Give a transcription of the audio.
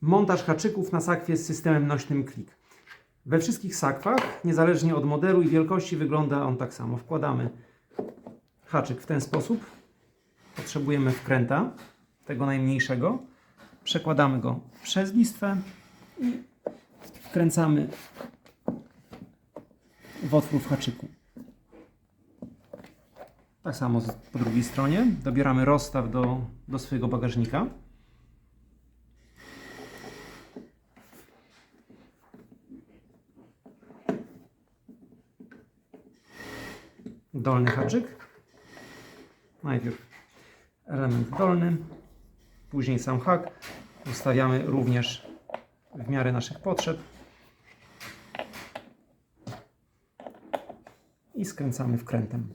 Montaż haczyków na sakwie z systemem nośnym klik. We wszystkich sakwach, niezależnie od modelu i wielkości, wygląda on tak samo. Wkładamy haczyk w ten sposób. Potrzebujemy wkręta, tego najmniejszego. Przekładamy go przez listwę i wkręcamy w otwór w haczyku. Tak samo po drugiej stronie. Dobieramy rozstaw do, do swojego bagażnika. Dolny haczyk. Najpierw element dolny, później sam hak. Ustawiamy również w miarę naszych potrzeb. I skręcamy wkrętem.